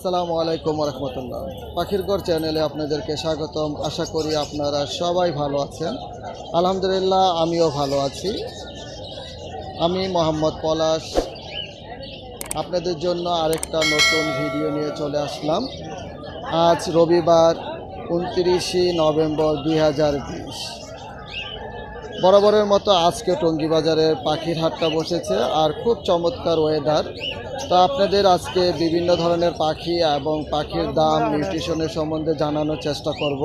আসসালামু আলাইকুম রহমতুল্লাহ পাখির পাখিরগড় চ্যানেলে আপনাদেরকে স্বাগতম। আশা করি আপনারা সবাই ভালো আছেন। আলহামদুলিল্লাহ, আমিও ভালো আছি। আমি মোহাম্মদ পলাশ। আপনাদের জন্য আরেকটা নতুন ভিডিও নিয়ে চলে আসলাম। আজ রবিবার, উনত্রিশে নভেম্বর দুই হাজার বিশ। বরাবরের মতো আজকে টঙ্গী বাজারের পাখির হাটটা বসেছে আর খুব চমৎকার ওয়েদার তো আপনাদের আজকে বিভিন্ন ধরনের পাখি এবং পাখির দাম নিউট্রিশনের সম্বন্ধে জানানোর চেষ্টা করব।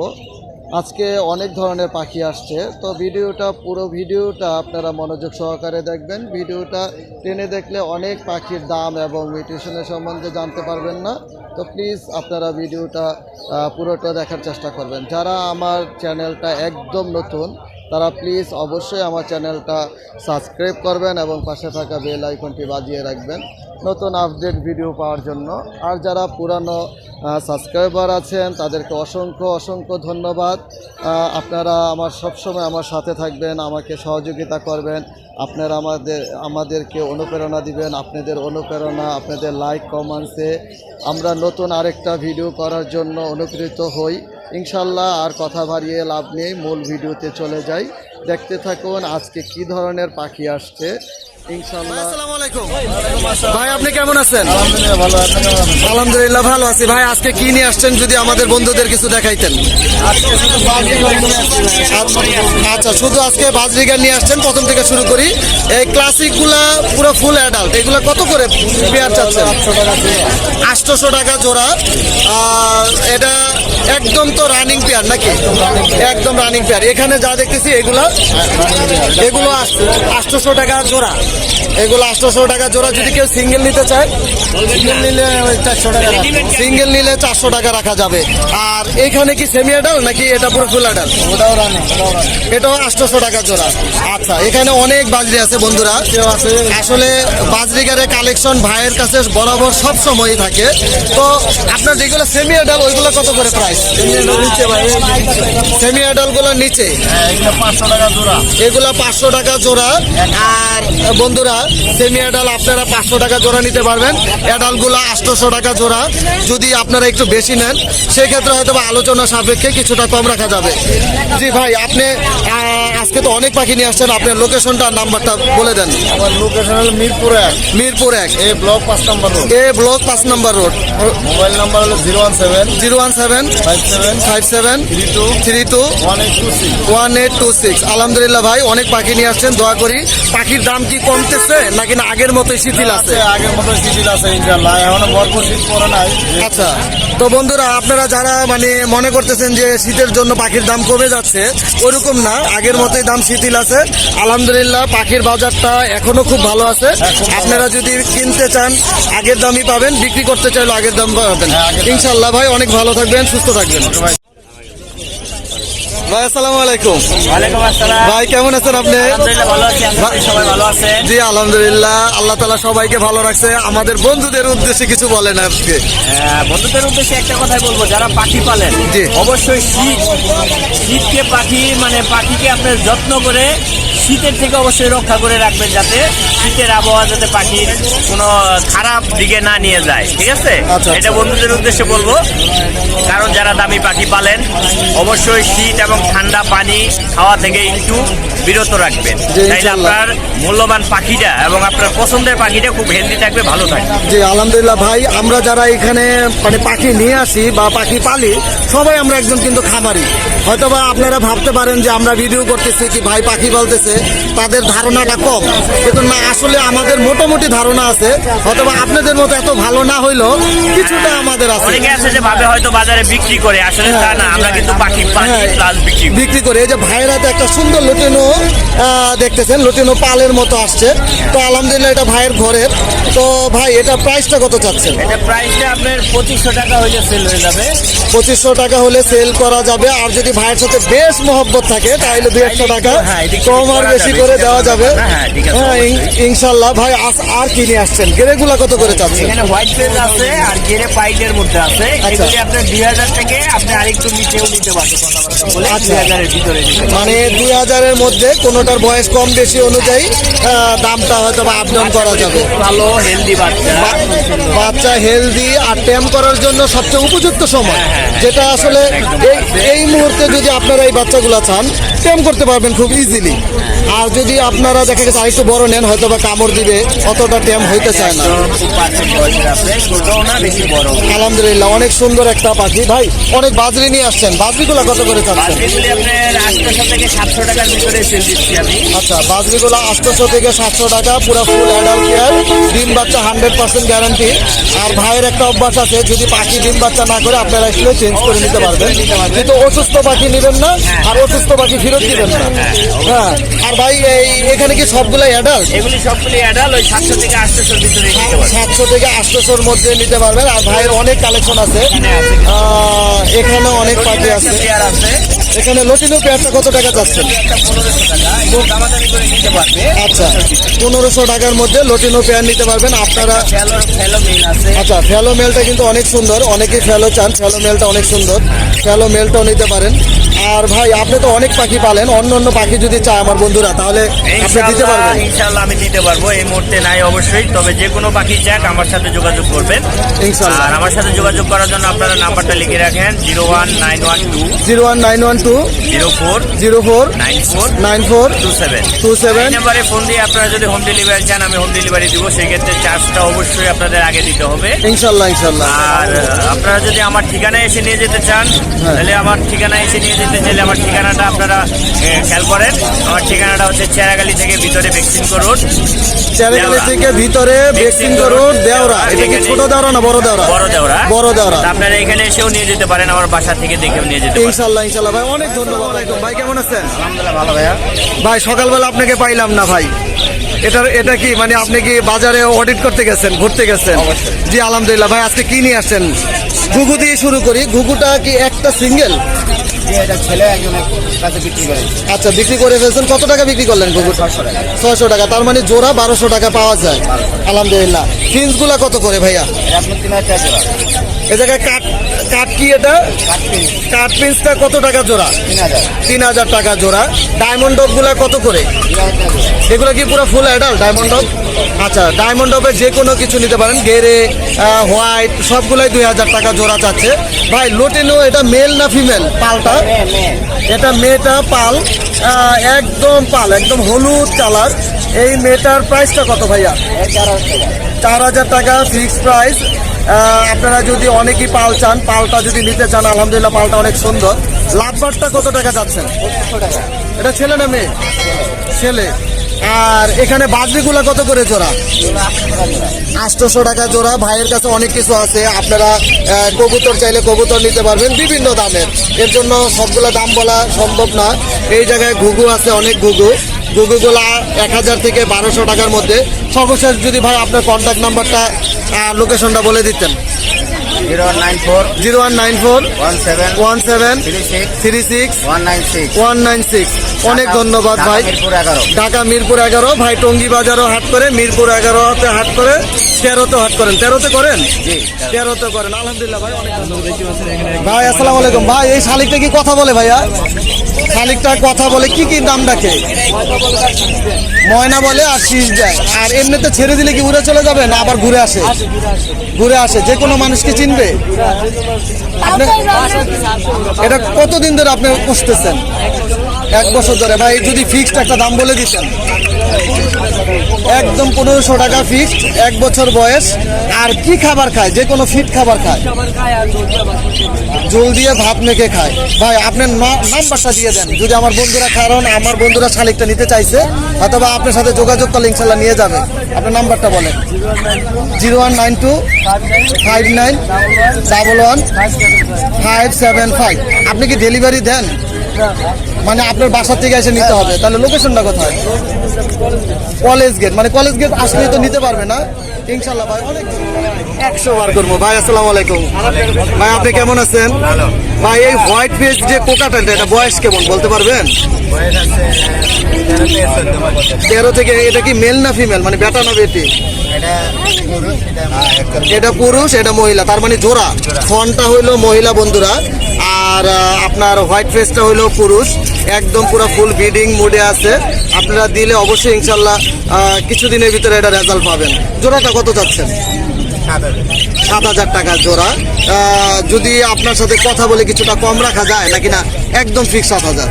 আজকে অনেক ধরনের পাখি আসছে। তো ভিডিওটা, পুরো ভিডিওটা আপনারা মনোযোগ সহকারে দেখবেন। ভিডিওটা টেনে দেখলে অনেক পাখির দাম এবং নিউট্রিশনের সম্বন্ধে জানতে পারবেন না। তো প্লিজ আপনারা ভিডিওটা পুরোটা দেখার চেষ্টা করবেন। যারা আমার চ্যানেলটা একদম নতুন তারা প্লিজ অবশ্যই আমার চ্যানেলটা সাবস্ক্রাইব করবেন এবং পাশে থাকা বেল আইকনটি বাজিয়ে রাখবেন। নতুন আপডেট ভিডিও পাওয়ার জন্য। আর যারা পুরানো সাবস্ক্রাইবার আছেন, তাদেরকে অসংখ্য অসংখ্য ধন্যবাদ। আপনারা আমার সবসময় আমার সাথে থাকবেন, আমাকে সহযোগিতা করবেন, আপনারা আমাদের, আমাদেরকে অনুপ্রেরণা দিবেন, আপনাদের অনুপ্রেরণা, আপনাদের লাইক কমেন্টসে আমরা নতুন আরেকটা ভিডিও করার জন্য অনুপ্রেরিত হই। ইনশাল্লাহ আর কথা ভারিয়ে লাভ নেই, মূল ভিডিওতে চলে যাই। দেখতে থাকুন আজকে কি ধরনের পাখি আসছে। ভাই আপনি কেমন আছেন? আলহামদুলিল্লাহ ভালো আপনি কেমন আছেন? আলহামদুলিল্লাহ ভালো আছি। ভাই আজকে কি নিয়ে আসছেন যদি আমাদের বন্ধুদের কিছু দেখাইতেন। আচ্ছা শুধু আজকে বাজরিগার নিয়ে আসছেন প্রথম থেকে শুরু করি। এই ক্লাসিকগুলা পুরো ফুল অ্যাডাল্ট। এগুলো কত করে পেয়ার চাচ্ছেন? টাকা আটশোশো টাকা জোড়া। আর এটা একদম তো রানিং পেয়ার নাকি? একদম রানিং পেয়ার এখানে যা দেখতেছি এগুলা এগুলো আটশোশো টাকা জোড়া। এগুলো আটশোশো টাকা জোড়া যদি কেউ সিঙ্গেল নিতে চায় সিঙ্গেল নিলে চারশো টাকা সিঙ্গেল নিলে চারশো টাকা রাখা যাবে। আর এখানে কি সেমি অ্যাডাল নাকি এটা পুরো ফুল অ্যাডাল ওটাও রানি এটাও আটশোশো টাকা জোড়া। আচ্ছা এখানে অনেক বাজরি আছে বন্ধুরা। কেউ আছে? আসলে বাজরিগারের কালেকশন ভাইয়ের কাছে বরাবর সব সময়ই থাকে। তো আপনার যেগুলো সেমি অ্যাডাল ওইগুলো কত করে প্রাইস। সেমি অ্যাডালগুলো নিচে। হ্যাঁ এগুলো পাঁচশো টাকা জোড়া। এগুলো পাঁচশো টাকা জোড়া। আর বন্ধুরা সেমি অ্যাডাল আপনারা পাঁচশো টাকা জোড়া নিতে পারবেন। অ্যাডালগুলো আটশোশো টাকা জোড়া। যদি আপনারা একটু বেশি নেন সেক্ষেত্রে হয়তো বা আলোচনা সাপেক্ষে কিছুটা কম রাখা যাবে। জি ভাই আপনি আজকে তো অনেক পাখি নিয়ে আসছেন আপনার লোকেশনটা নাম্বারটা বলে দেন। আমার লোকেশন হলো মিরপুর এক। মিরপুর এক। এ ব্লক পাঁচ নম্বর রোড এ ব্লক পাঁচ নম্বর রোড মোবাইল নাম্বার হলো zero one seven. Zero one seven five seven. Five seven three two. Three two. One eight two six. One eight two six. আলহামদুলিল্লাহ ভাই অনেক পাখি নিয়ে আসছেন দোয়া করি। পাখির দাম কি কমতেছে নাকি না আগের মতোই শিথিল আছে? আগের মতো শিথিল আছে ইনশাল্লাহ এখনও ভরপুর শীত পড়ে নাই। আচ্ছা তো বন্ধুরা আপনারা যারা মানে মনে করতেছেন যে শীতের জন্য পাখির দাম কমে যাচ্ছে ওরকম না আগের মতোই দাম শিথিল আছে। আলহামদুলিল্লাহ পাখির বাজারটা এখনও খুব ভালো আছে। আপনারা যদি কিনতে চান আগের দামই পাবেন বিক্রি করতে চাইলে আগের দাম পাবেন। হ্যাঁ, ইনশাল্লাহ ভাই অনেক ভালো থাকবেন সুস্থ থাকবেন। ভাই আসসালামু আলাইকুম। ওয়ালাইকুম আসসালাম। ভাই কেমন আছেন আপনি? আলহামদুলিল্লাহ ভালো আছি সবাই ভালো আছেন জি আলহামদুলিল্লাহ আল্লাহ তালা সবাইকে ভালো রাখছে। আমাদের বন্ধুদের উদ্দেশ্যে কিছু বলেন আজকে। বন্ধুদের উদ্দেশ্যে একটা কথাই বলব যারা পাখি পালেন জি। অবশ্যই শীত শীতকে পাখি মানে পাখিকে আপনার যত্ন করে শীতের থেকে অবশ্যই রক্ষা করে রাখবেন যাতে শীতের আবহাওয়া যাতে পাখির কোনো খারাপ দিকে না নিয়ে যায় ঠিক আছে? আচ্ছা, এটা আচ্ছা। বন্ধুদের উদ্দেশ্যে বলব। কারণ যারা দামি পাখি পালেন অবশ্যই শীত এবং ঠান্ডা পানি খাওয়া থেকে একটু বিরত রাখবেন। তাইলে আপনার মূল্যবান পাখিটা এবং আপনার পছন্দের পাখিটা খুব হেলদি থাকবে ভালো থাকবে। জি আলহামদুলিল্লাহ ভাই আমরা যারা এখানে মানে পাখি নিয়ে আসি বা পাখি পালি সবাই আমরা একজন কিন্তু খামারি। হয়তোবা আপনারা ভাবতে পারেন যে আমরা ভিডিও করতেছি কি ভাই পাখি বলতেছে তাদের ধারণাটা কম। কিন্তু না আসলে আমাদের মোটামুটি ধারণা আছে হয়তোবা আপনাদের মতো এত ভালো না হইলেও কিছুটা আমাদের আছে। অনেকে আছে যে ভাবে হয়তো বাজারে বিক্রি করে আসলে তা না আমরা কিন্তু পাখি পাখি হ্যাঁ, প্লাস বিক্রি করে। এই যে ভাইয়েরা তো একটা সুন্দর লুটিনো দেখতেছেন লুটিনো পালের মতো আসছে। তো আলহামদুলিল্লাহ এটা ভাইয়ের ঘরের। তো ভাই এটা প্রাইসটা কত চাচ্ছেন? এটা প্রাইসটা আপনার পঁচিশশো টাকা হইলে সেল হয়ে যাবে। পঁচিশশো টাকা হলে সেল করা যাবে। আর যদি ভাইয়ের সাথে বেশ মহব্বত থাকে তাহলে দুই একশো টাকা হ্যাঁ, কম আর বেশি করে দেওয়া যাবে। হ্যাঁ, হ্যাঁ ইন- ইনশাল্লাহ ভাই আর কিনে আসছেন? গেরেগুলা কত করে চাচ্ছেন? এখানে হোয়াইট ফেজ আছে আর গেরে পাইটের মধ্যে আছে। আচ্ছা। এগুলি আপনার দুই হাজার থেকে আপনি আরেকটু নিচেও নিতে পারবেন কথাবার্তা বলে আচ্ছা। মানে দুই হাজারের মধ্যে কোনোটার বয়স কম বেশি অনুযায়ী দামটা হয়তো বা আপডাউন করা যাবে। ভালো হেলদি বাচ্চা। বাচ্চা হেলদি আর ট্যাম করার জন্য সবচেয়ে উপযুক্ত সময় হ্যাঁ, যেটা আসলে এই এই মুহূর্তে যদি আপনারা এই বাচ্চাগুলো চান ট্যাম করতে পারবেন খুব ইজিলি আর যদি আপনারা দেখা গেছে আরেকটু বড় নেন হয়তো বা কামড় দিবে, অতটা ট্যাম হইতে চায় না। আলহামদুলিল্লাহ, অনেক সুন্দর একটা পাখি। ভাই, অনেক বাজরি নিয়ে আসছেন। বাজরিগুলো কত করে আচ্ছা বাজরিগুলো আটশোশো থেকে সাতশো টাকা, পুরো ফুল অ্যাডাল্ট কেয়ার ডিম বাচ্চা হান্ড্রেড পার্সেন্ট গ্যারান্টি আর ভাইয়ের একটা অভ্যাস আছে, যদি পাখি ডিম বাচ্চা না করে, আপনারা আসলে চেঞ্জ করে নিতে পারবেন। কিন্তু অসুস্থ পাখি নেবেন না, আর অসুস্থ পাখি ফেরত দিবেন না। হ্যাঁ আর ভাই এই এখানে কি সবগুলাই অ্যাডাল্ট এগুলি সবগুলি অ্যাডাল ওই সাতশো থেকে আটশোশোর ভিতরে নিতে পারবেন। সাতশো থেকে আটশোশোর মধ্যে নিতে পারবেন। আর ভাইয়ের অনেক কালেকশন আছে। এখানে অনেক পাখি আছে। এখানে লটিনো পেয়ারটা কত টাকা পারবে। আচ্ছা পনেরোশো টাকার মধ্যে লটিনো পেয়ার নিতে পারবেন। আপনারা আচ্ছা ফ্যালো মেলটা কিন্তু অনেক সুন্দর। অনেকেই ফ্যালো চান। ফ্যালো মেলটা অনেক সুন্দর। ফ্যালো মেলটাও নিতে পারেন। আর ভাই আপনি তো অনেক পাখি পালেন অন্য অন্য পাখি যদি চায় আমার বন্ধুরা তাহলে আপনি দিতে পারবেন। ইনশাআল্লাহ আমি দিতে পারব এই মুহূর্তে নাই অবশ্যই তবে যে কোনো পাখি চাক আমার সাথে যোগাযোগ করবেন। ইনশাআল্লাহ। আর আমার সাথে যোগাযোগ করার জন্য আপনারা নাম্বারটা লিখে রাখেন zero one nine one two zero one nine one two zero four zero four nine four nine four two seven. Two seven. নাম্বারে ফোন দিয়ে আপনারা যদি হোম ডেলিভারি চান আমি হোম ডেলিভারি দিব সেক্ষেত্রে চার্জটা অবশ্যই আপনাদের আগে দিতে হবে। ইনশাল্লাহ ইনশাল্লাহ আর আপনারা যদি আমার ঠিকানায় এসে নিয়ে যেতে চান হ্যাঁ। তাহলে আমার ঠিকানায় এসে নিয়ে যেতে চাইলে আমার ঠিকানাটা আপনারা খেয়াল করেন। আমার ঠিকানাটা হচ্ছে চেরাগালি থেকে ভিতরে ভ্যাকসিন রোড। চেরাগালি থেকে ভিতরে বেক্সিং রোড দেওরা। এটা কি ছোট দেওরা না বড় দেওরা? বড় দেওরা। বড় দেওরা। আপনারা এখানে এসেও নিয়ে যেতে পারেন আমার বাসা থেকে দেখেও নিয়ে যেতে পারেন। ইনশাল্লাহ ইনশাল্লাহ ভাই অনেক ধন্যবাদ। ভাই কেমন আছেন? আলহামদুলিল্লাহ ভালো ভাইয়া। ভাই সকালবেলা আপনাকে পাইলাম না ভাই। এটা এটা কি মানে আপনি কি বাজারে অডিট করতে গেছেন ঘুরতে গেছেন। জি আলহামদুলিল্লাহ। ভাই আজকে কি নিয়ে আসছেন? ঘুঘু দিয়ে শুরু করি। ঘুঘুটা কি একটা সিঙ্গেল আচ্ছা বিক্রি করে ফেলছেন। কত টাকা বিক্রি করলেন টাকা। ছয়শো টাকা। তার মানে জোড়া বারোশো টাকা পাওয়া যায়। আলহামদুলিল্লাহ। ফিন্সগুলা কত করে ভাইয়া? এ জায়গায় কাঠ কাঠ কি এটা? কাঠ পিন্সটা কত টাকা জোড়া? তিন হাজার। টাকা জোড়া। ডায়মন্ড ডবগুলা কত করে? এগুলো কি পুরো ফুল অ্যাডাল্ট ডায়মন্ড ডব আচ্ছা ডায়মন্ড ডবের যে কোনো কিছু নিতে পারেন। গেরে হোয়াইট সবগুলাই দুই হাজার টাকা জোড়া চাচ্ছে। ভাই লোটেনো এটা মেল না ফিমেল পালটা? এটা মেয়েটা পাল। একদম পাল একদম হলুদ কালার। এই মেয়েটার প্রাইসটা কত ভাইয়া? চার হাজার টাকা ফিক্সড প্রাইস আপনারা যদি অনেকই পাল চান পালটা যদি নিতে চান আলহামদুলিল্লাহ পালটা অনেক সুন্দর। লাভবারটা কত টাকা যাচ্ছেন? টাকা। এটা ছেলে না মেয়ে? ছেলে। আর এখানে বাজরিগুলা কত করে জোড়া? আটশোশো টাকা জোড়া। ভাইয়ের কাছে অনেক কিছু আছে। আপনারা কবুতর চাইলে কবুতর নিতে পারবেন। বিভিন্ন দামের। এর জন্য সবগুলো দাম বলা সম্ভব না। এই জায়গায় ঘুঘু আছে অনেক ঘুঘু। ঘুঘুগুলা এক হাজার থেকে বারোশো টাকার মধ্যে। সর্বশেষ যদি ভাই আপনার কন্ট্যাক্ট নাম্বারটা লোকেশনটা বলে দিতেন। Zero one nine four zero one nine four one seven one seven three six one nine six. অনেক ধন্যবাদ ভাই। ঢাকা মিরপুর এগারো ভাই টঙ্গি বাজারও হাট করে মিরপুর এগারোতে হাট করে তেরোতে হাট করেন। তেরোতে করেন? জি। তেরোতে করেন। আলহামদুলিল্লাহ ভাই অনেক ধন্যবাদ। ভাই আসসালামু আলাইকুম। ভাই এই শালিকটা কি কথা বলে ভাইয়া? শালিকটা কথা বলে, কি কি দাম ডাকে? ময়না বলে আর শীষ দেয় আর এমনিতে ছেড়ে দিলে কি উড়ে চলে যাবে না আবার ঘুরে আসে? ঘুরে আসে, যে কোনো মানুষকে চিনবে? এটা কতদিন ধরে আপনি পুষতেছেন এক বছর ধরে। ভাই, যদি ফিক্সড একটা দাম বলে দিতেন। একদম পনেরোশো টাকা ফিক্সড এক বছর বয়স। আর কি খাবার খায়? যে কোনো ফিট খাবার খায়। জল দিয়ে ভাত মেখে খায়। ভাই, আপনার নাম্বারটা দিয়ে দেন। যদি আমার বন্ধুরা কারণ আমার বন্ধুরা শালিকটা নিতে চাইছে, অথবা আপনার সাথে যোগাযোগ করলে ইনশাল্লাহ নিয়ে যাবে। আপনার নাম্বারটা বলেন। Zero one nine two five nine double one five seven five. আপনি কি ডেলিভারি দেন? মানে আপনার বাসা থেকে এসে নিতে হবে। তাহলে লোকেশনটা কোথায়? কলেজ গেট মানে কলেজ গেট আসলে তো নিতে পারবে না। ইনশাল্লাহ ভাই, অনেক একশো বার করব। ভাই আলাইকুম। আপনি কেমন আছেন? ভাই, এই হোয়াইট যে এটা কেমন, বলতে পারবেন? তেরো থেকে, এটা কি মেল না ফিমেল মানে বেটা না বেটি? এটা পুরুষ, এটা মহিলা, তার মানে ফনটা হইল মহিলা বন্ধুরা, আর আপনার হোয়াইট ফেসটা হইল পুরুষ। একদম পুরো ফুল ব্রিডিং মোডে আছে। আপনারা দিলে অবশ্যই ইনশাল্লাহ কিছুদিনের ভিতরে এটা রেজাল্ট পাবেন। জোড়াটা কত যাচ্ছেন সাত হাজার। টাকা জোড়া। যদি আপনার সাথে কথা বলে কিছুটা কম রাখা যায়, নাকি না? একদম ফিক্স সাত হাজার।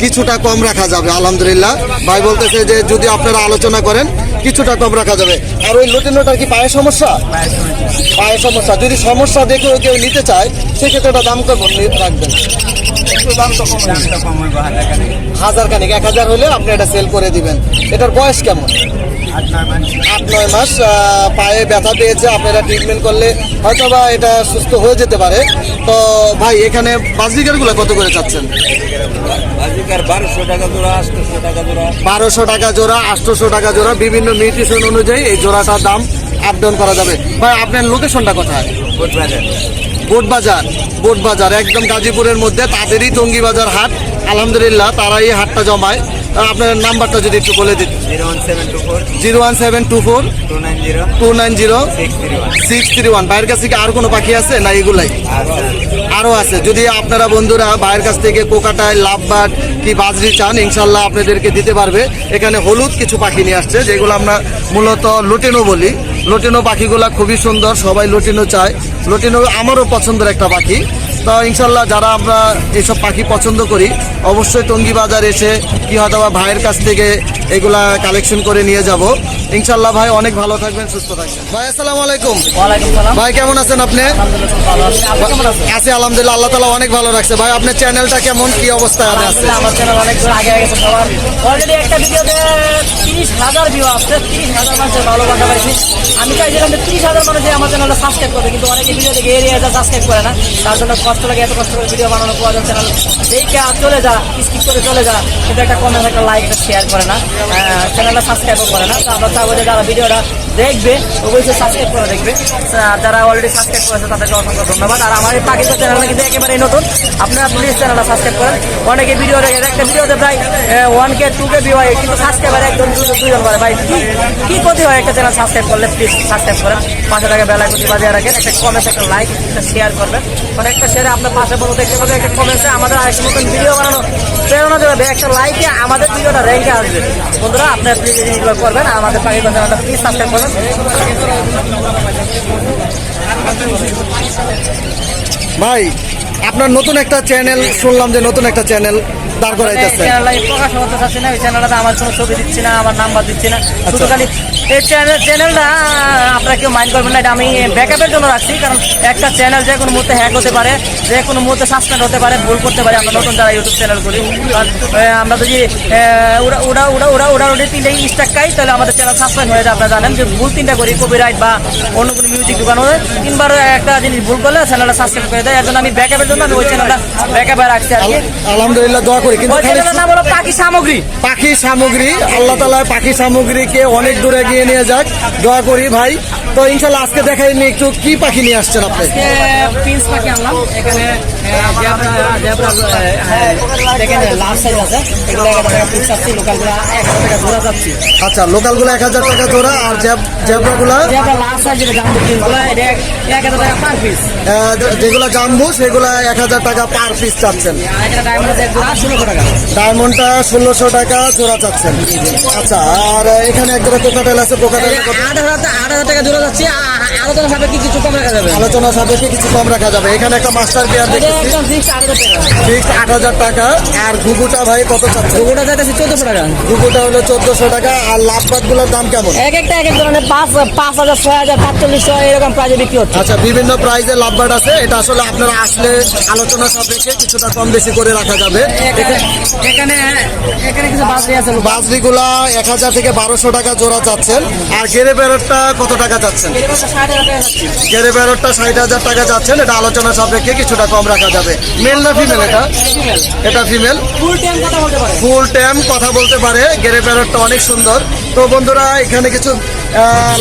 কিছুটা কম রাখা যাবে আলহামদুলিল্লাহ। ভাই বলতেছে যে যদি আপনারা আলোচনা করেন কিছুটা কম রাখা যাবে। আর ওই লুটিনোটার কি পায়ের সমস্যা? পায়ের সমস্যা। যদি সমস্যা দেখে কেউ নিতে চায় সেক্ষেত্রে ওটা দাম কেমন নি- রাখবেন। হাজার খানিক। এক হাজার হলে আপনি এটা সেল করে দিবেন। এটার বয়স কেমন? আট নয় মাস। পায়ে ব্যথা পেয়েছে আপনারা ট্রিটমেন্ট করলে হয়তো বা এটা সুস্থ হয়ে যেতে পারে। তো ভাই এখানে পাঁচ বাজরিকারগুলো কত করে চাচ্ছেন? বারোশো টাকা জোড়া আটশোশো টাকা জোড়া, বিভিন্ন মিউটিশন অনুযায়ী এই জোড়াটার দাম আপ ডাউন করা যাবে। ভাই, আপনার লোকেশনটা কোথায়? বোট বাজার বোট বাজার একদম গাজীপুরের মধ্যে, তাদেরই টঙ্গি বাজার হাট। আলহামদুলিল্লাহ, তারাই এই হাটটা জমায়। আপনার নাম্বারটা যদি একটু বলে দিন zero one seven two four. Two nine zero. Six three one. ভাইয়ের কাছে কি আর কোনো পাখি আছে না এগুলাই? আরও আছে। যদি আপনারা বন্ধুরা ভাইয়ের কাছ থেকে কোকাটায় লাভবার্ড কি বাজরি চান ইনশাল্লাহ আপনাদেরকে দিতে পারবে। এখানে হলুদ কিছু পাখি নিয়ে আসছে যেগুলো আমরা মূলত লুটিনো বলি। লুটিনো পাখিগুলা খুবই সুন্দর সবাই লুটিনো চায়। লুটিনো আমারও পছন্দের একটা পাখি। তো ইনশাল্লাহ যারা আমরা এইসব পাখি পছন্দ করি অবশ্যই টঙ্গি বাজার এসে কি হয়তো বা ভাইয়ের কাছ থেকে এগুলা কালেকশন করে নিয়ে যাব। ইনশাল্লাহ ভাই অনেক ভালো থাকবেন সুস্থ থাকবেন। ভাই আসসালামু আলাইকুম। ভাই কেমন আছেন আপনি? আছি। আলহামদুলিল্লাহ আল্লাহ তালা অনেক ভালো রাখছে। ভাই আপনার চ্যানেলটা কেমন? কি অবস্থায় আছে? আমার চ্যানেল অনেক আগে গেছে সবার। অলরেডি একটা ভিডিওতে তিরিশ হাজার ভিউ আসছে। তিরিশ হাজার মানুষের ভালোবাসা পাইছি। আমি চাইছিলাম যে তিরিশ হাজার মানুষ আমার চ্যানেলটা সাবস্ক্রাইব করবে কিন্তু অনেকে ভিডিও দেখে এরিয়া যা সাবস্ক্রাইব করে না। তার জন্য কষ্ট লাগে, এত কষ্ট করে ভিডিও বানানো প্রয়োজন চ্যানেল দেখে চলে যা স্কিপ করে চলে যা। কিন্তু একটা কমেন্ট একটা লাইক শেয়ার করে না। চ্যানেলটা সাবস্ক্রাইবও করে না। তো আমরা চাবো যে যারা ভিডিওটা দেখবে, অবশ্যই সাবস্ক্রাইব করে দেখবে। যারা অলরেডি সাবস্ক্রাইব করেছে, তাদেরকে অসংখ্য ধন্যবাদ। আর আমার এই পাখিতে চ্যানেলটা কিন্তু একেবারেই নতুন। আপনারা প্লিজ চ্যানেলটা সাবস্ক্রাইব করেন। অনেকে ভিডিও দেখে একটা ভিডিওতে প্রায় one K two K view হয়, কিন্তু সাবস্ক্রাইবার একজন, দুজন দুজন করে। ভাই, কি কি ক্ষতি হয় একটা চ্যানেল সাবস্ক্রাইব করলে? প্লিজ সাবস্ক্রাইব করেন। পাশে টাকা বেলা বাজিয়ে রাখেন। একটা কমেন্ট একটা লাইক একটা শেয়ার করবেন। মানে একটা শেয়ারে আপনার পাশে বলো দেখতে পাবে, একটা কমেন্টে আমাদের আরেকটা নতুন ভিডিও বানানো প্রেরণা দেবে একটা লাইকে আমাদের ভিডিওটা র্যাঙ্কে আসবে। বন্ধুরা, আপনার প্লিজ এই করবেন আমাদের পাখি চ্যানেলটা প্লিজ সাবস্ক্রাইব করবেন। ভাই, আপনার নতুন একটা চ্যানেল শুনলাম যে নতুন একটা চ্যানেল দাঁড় করাইতেছে। চ্যানেলটা প্রকাশ করতে চাচ্ছি না ওই চ্যানেলটাতে আমার কোনো ছবি দিচ্ছি না আমার নাম্বার দিচ্ছি না। শুধু খালি এই চ্যানেল চ্যানেলটা আপনারা কেউ মাইন্ড করবেন না এটা আমি ব্যাকআপের জন্য রাখছি কারণ একটা চ্যানেল যে কোনো মুহূর্তে হ্যাক হতে পারে যে কোনো মুহূর্তে সাসপেন্ড হতে পারে ভুল করতে পারে আমরা নতুন যারা ইউটিউব চ্যানেল করি আমরা যদি উড়া উড়া উড়া উড়া উড়া উড়ি তিনটে স্টাক খাই তাহলে আমাদের চ্যানেল সাসপেন্ড হয়ে যায় আপনারা জানেন যে ভুল তিনটা করি কপিরাইট বা অন্য কোনো মিউজিক ঢুকানো হয় তিনবার একটা জিনিস ভুল করলে চ্যানেলটা সাসপেন্ড করে দেয় এর জন্য আমি ব্যাকআপের জন্য আমি ওই চ্যানেলটা ব্যাকআপে রাখছি আর কি। আলহামদুলিল্লাহ দোয়া করি কিন্তু পাখি সামগ্রী। পাখি সামগ্রী আল্লাহ তালা পাখি সামগ্রীকে অনেক দূরে গিয়ে নিয়ে যাক। দোয়া করি ভাই। তো ইনশাল্লাহ আজকে দেখাই একটু কি পাখি নিয়ে আসছেন আপনি? পাখি আনলাম। এখানে দেখেন লাল সাইজ আছে। এগুলো এক লোকালগুলো হাজার টাকা জোড়া চাচ্ছি আচ্ছা লোকালগুলো এক হাজার টাকা জোড়া আর জেব্রাগুলা জেব্রা লাল সাইজ যেটা জাম্বু এক হাজার টাকা পার পিস যেগুলো জাম্বু সেগুলো এক হাজার টাকা পার পিস চাচ্ছেন। টাকা ডায়মন্ডটা ষোলোশো টাকা। জোড়া চাচ্ছেন। আচ্ছা আর এখানে এক জোড়া কোকাটেল আছে কোকাটেল এটা আট হাজার আট হাজার টাকা জোড়া যাচ্ছে আলোচনা সাপেক্ষে কিছু কম রাখা যাবে? আলোচনা সাপেক্ষে কিছু কম রাখা যাবে। এখানে একটা মাস্টার পেয়ার দেখতেছি। একদম আট হাজার টাকা। আর ঘুঘুটা ভাই কত চাচ্ছেন ওটা যাইতেছে চোদ্দশো টাকা। ঘুঘুটা হলো চোদ্দশো টাকা। আর লাভবাদগুলোর দাম কেমন? এক একটা এক এক ধরনের পাঁচ পাঁচ হাজার ছয় হাজার পাঁচচল্লিশশো এরকম প্রাইজে বিক্রি হচ্ছে। আচ্ছা বিভিন্ন প্রাইজের লাভবার্ড আছে। এটা আসলে আপনারা আসলে আলোচনা সাপেক্ষে কিছুটা কম বেশি করে রাখা যাবে। এখানে এখানে কিছু বাসি আছে বাজরিগুলা এক হাজার থেকে বারোশো টাকা জোড়া চাচ্ছেন। আর গেরে বেরোরটা কত টাকা চাচ্ছেন? বেরোটা গেরে বেরোরটা ষাট হাজার টাকা যাচ্ছেন এটা আলোচনা সাপেক্ষে কিছুটা কম রাখা যাবে। মেল না ফিমেল এটা? এটা ফিমেল ফুল টাইম কথা বলতে পারে। বেরোটা গেরে বেরোরটা অনেক সুন্দর। তো বন্ধুরা এখানে কিছু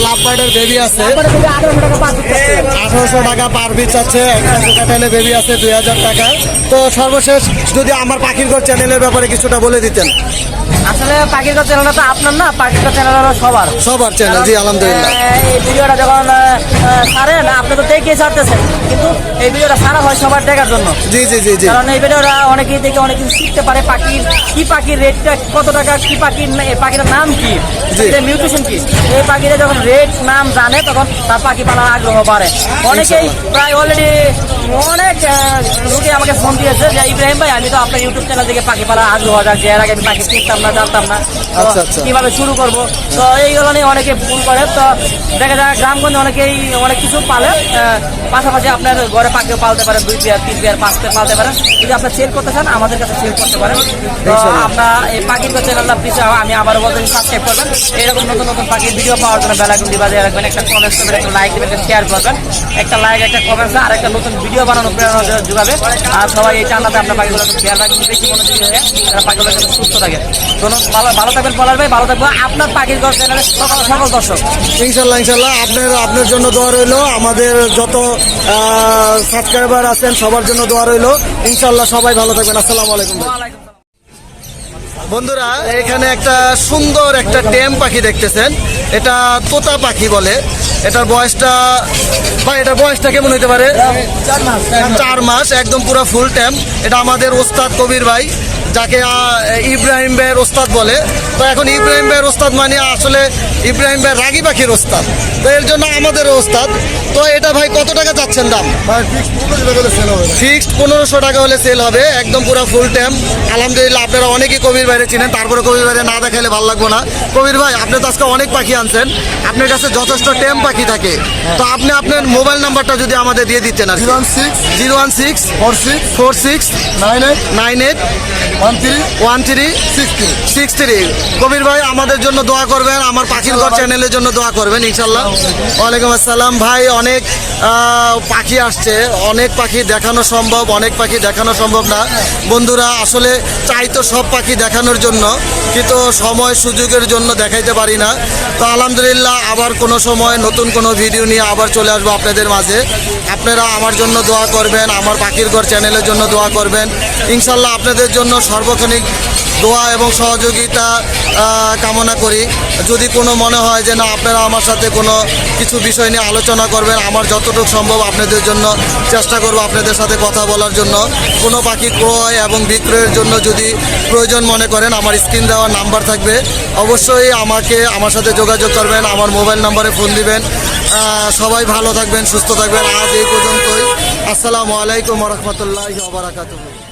লাভ বার্ডের বেবি আছে। আঠারোশো টাকা পার পিস আছে। একটা কোকাটেলে বেবি আছে। দুই হাজার টাকা। তো সর্বশেষ যদি আমার পাখির ঘর চ্যানেলের ব্যাপারে কিছুটা বলে দিতেন। আসলে পাখির চ্যানেলটা তো আপনার না পাখির চ্যানেল হলো সবার। সবার চ্যানেল জি আলহামদুলিল্লাহ। এই ভিডিওটা যখন ছাড়েন আপনি তো দেখে ছাড়তেছেন। কিন্তু এই ভিডিওটা ছাড়া হয় সবার দেখার জন্য। জি জি জি জি। কারণ এই ভিডিওটা অনেকেই দেখে অনেক কিছু শিখতে পারে পাখির কি পাখির রেটটা কত টাকা কি পাখির পাখিটার নাম কি। মিউটেশন কি? এই পাখিটা যখন রেড নাম জানে তখন তার পাখি পালার আগ্রহ বাড়ে। অনেকেই প্রায় অলরেডি অনেক লোকে আমাকে ফোন দিয়েছে যে ইব্রাহিম ভাই আমি তো আপনার ইউটিউব চ্যানেল থেকে পাখি পালার আগ্রহ জাগছে এর আগে আমি পাখি চিনতাম না জানতাম না। আচ্ছা, আচ্ছা। কীভাবে শুরু করব? তো এইগুলো নিয়ে অনেকে ভুল করে। তো দেখা যায় গ্রামগঞ্জে অনেকেই অনেক কিছু পালে। পাশাপাশি আপনার ঘরে পাখিও পালতে পারেন দুই পেয়ার তিন পেয়ার পাঁচ পেয়ার পালতে পারেন যদি আপনার সেল করতে চান আমাদের কাছে সেল করতে পারেন। তো আপনার এই পাখির চ্যানেলটা প্লিজ আমি আবারও বলতে সাবস্ক্রাইব করবেন। এরকম নতুন নতুন পাখির ভিডিও পাওয়ার জন্য বেলাগুলি বাজিয়ে রাখবেন। একটা কমেন্ট করবেন একটা লাইক দেবেন একটা শেয়ার করবেন। একটা লাইক একটা কমেন্টস আর একটা নতুন ভিডিও বানানো প্রেরণা যোগাবে। আর সবাই এই চ্যানেলটা আপনার পাখিগুলো খেয়াল রাখবেন বেশি মনোযোগী হয়ে তারা পাখিগুলো যাতে সুস্থ থাকে ধন্যবাদ ভালো ভালো থাকবেন বলার ভাই, ভালো থাকব আপনার পাখির ঘর চ্যানেলে সকল সকল দর্শক। ইনশাল্লাহ ইনশাল্লাহ, আপনার আপনার জন্য দোয়া রইল। আমাদের যত সাবস্ক্রাইবার আছেন, সবার জন্য দোয়া রইল। ইনশাল্লাহ সবাই ভালো থাকবেন। আসসালামু আলাইকুম বন্ধুরা, এখানে একটা সুন্দর একটা টেম পাখি দেখতেছেন। এটা তোতা পাখি বলে। এটার বয়সটা ভাই এটার বয়সটা কেমন হইতে পারে? চার মাস। একদম পুরো ফুল টাইম এটা আমাদের ওস্তাদ কবির ভাই যাকে ইব্রাহিম ভাইয়ের ওস্তাদ বলে। তো এখন ইব্রাহিম ভাইয়ের ওস্তাদ মানে আসলে ইব্রাহিম ভাই রাগি পাখির ওস্তাদ। তো এর জন্য আমাদের ওস্তাদ। তো এটা ভাই কত টাকা চাচ্ছেন দাম? ফিক্সড পনেরোশো টাকা হলে সেল হবে। একদম পুরো ফুল টাইম আলহামদুলিল্লাহ আপনারা অনেকেই কবির বাইরে চিনেন তারপরে কবির বাইরে না দেখালে ভালো লাগবে না। কবির ভাই আপনি তো আজকে অনেক পাখি আনছেন আপনার কাছে যথেষ্ট টেম পাখি থাকে। তো আপনি আপনার মোবাইল নাম্বারটা যদি আমাদের দিয়ে দিতেন আর zero one six zero one six four six four six nine eight nine eight one three one three six three. Six three. Kabir ভাই আমাদের জন্য দোয়া করবেন আমার পাখির ঘর চ্যানেলের জন্য দোয়া করবেন ইনশাল্লাহ। ওয়ালাইকুম আসসালাম। ভাই অনেক পাখি আসছে। অনেক পাখি দেখানো সম্ভব, অনেক পাখি দেখানো সম্ভব না। বন্ধুরা, আসলে চাই তো সব পাখি দেখানোর জন্য, কিন্তু সময় সুযোগের জন্য দেখাইতে পারি না। তো আলহামদুলিল্লাহ, আবার কোনো সময় নতুন কোনো ভিডিও নিয়ে আবার চলে আসব আপনাদের মাঝে। আপনারা আমার জন্য দোয়া করবেন, আমার পাখির ঘর চ্যানেলের জন্য দোয়া করবেন। ইনশাল্লাহ আপনাদের জন্য সর্বক্ষণিক দোয়া এবং সহযোগিতা কামনা করি। যদি কোনো মনে হয় যে, না, আপনারা আমার সাথে কোনো কিছু বিষয় নিয়ে আলোচনা করবেন, আমার যতটুকু সম্ভব আপনাদের জন্য চেষ্টা করব আপনাদের সাথে কথা বলার জন্য। কোনো পাখি ক্রয় এবং বিক্রয়ের জন্য যদি প্রয়োজন মনে করেন, আমার স্ক্রিন দেওয়ার নাম্বার থাকবে। অবশ্যই আমাকে, আমার সাথে যোগাযোগ করবেন, আমার মোবাইল নাম্বারে ফোন দিবেন। সবাই ভালো থাকবেন, সুস্থ থাকবেন। আজ এই পর্যন্তই। আসসালামু আলাইকুম রহমতুল্লাহ বারাকাতুহ।